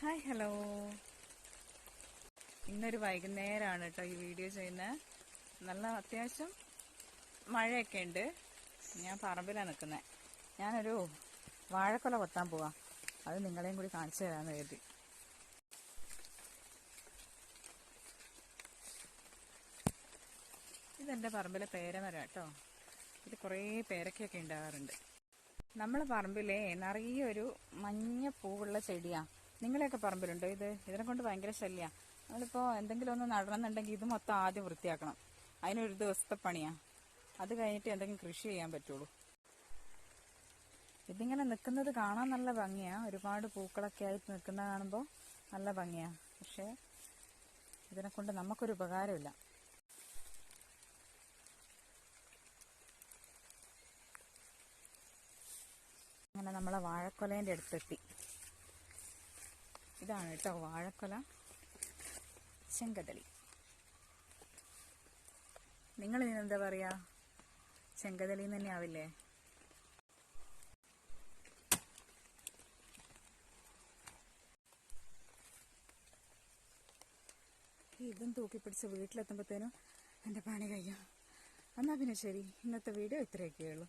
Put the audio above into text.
Hi hello. ഇന്നൊരു വൈകുന്നേരമാണ് കേട്ടോ ഈ വീഡിയോ ചെയ്യുന്നത് നല്ല അത്യാവശ്യം മഴയൊക്കെ ഉണ്ട്. ഞാൻ പറമ്പിലാണ് നിൽക്കുന്നത് ഞാനൊരു വാഴക്കൊല കൊത്താൻ പോവാം. അത് നിങ്ങളെയും കൂടി കാണിച്ചു തരാമെന്ന് കരുതി. ഇതെന്റെ പറമ്പിലെ പേരമരം കേട്ടോ. ഇത് കുറേ പേരക്കയൊക്കെ ഉണ്ടാകാറുണ്ട് നമ്മളെ പറമ്പിലെ നിറയെ ഒരു മഞ്ഞ പൂവുള്ള ചെടിയാ. നിങ്ങളെയൊക്കെ പറമ്പിലുണ്ടോ ഇത്? ഇതിനെ കൊണ്ട് ഭയങ്കര ശല്യാ. നമ്മളിപ്പോ എന്തെങ്കിലും ഒന്ന് നടണമെന്നുണ്ടെങ്കിൽ ഇത് മൊത്തം ആദ്യം വൃത്തിയാക്കണം. അതിനൊരു ദിവസത്തെ പണിയാ. അത് കഴിഞ്ഞിട്ട് എന്തെങ്കിലും കൃഷി ചെയ്യാൻ പറ്റുള്ളൂ. ഇതിങ്ങനെ നിൽക്കുന്നത് കാണാൻ നല്ല ഭംഗിയാ. ഒരുപാട് പൂക്കളൊക്കെ ആയിട്ട് നിൽക്കുന്ന കാണുമ്പോൾ നല്ല ഭംഗിയാ. പക്ഷേ ഇതിനെ കൊണ്ട് നമുക്കൊരു ഉപകാരമില്ല. അങ്ങനെ നമ്മളെ വാഴക്കൊലേന്റെ അടുത്തെത്തി. ഇതാണ് കേട്ടോ വാഴക്കൊല ചെങ്കദളി നിങ്ങൾ ഇതിനെന്താ പറയാ? ചെങ്കദളി തന്നെ ആവില്ലേ? ഇതും തൂക്കി പിടിച്ച് വീട്ടിലെത്തുമ്പോഴത്തേനും എന്റെ പണി കഴിയാം എന്നാ പിന്നെ ശരി ഇന്നത്തെ വീഡിയോ ഇത്രയൊക്കെയുള്ളൂ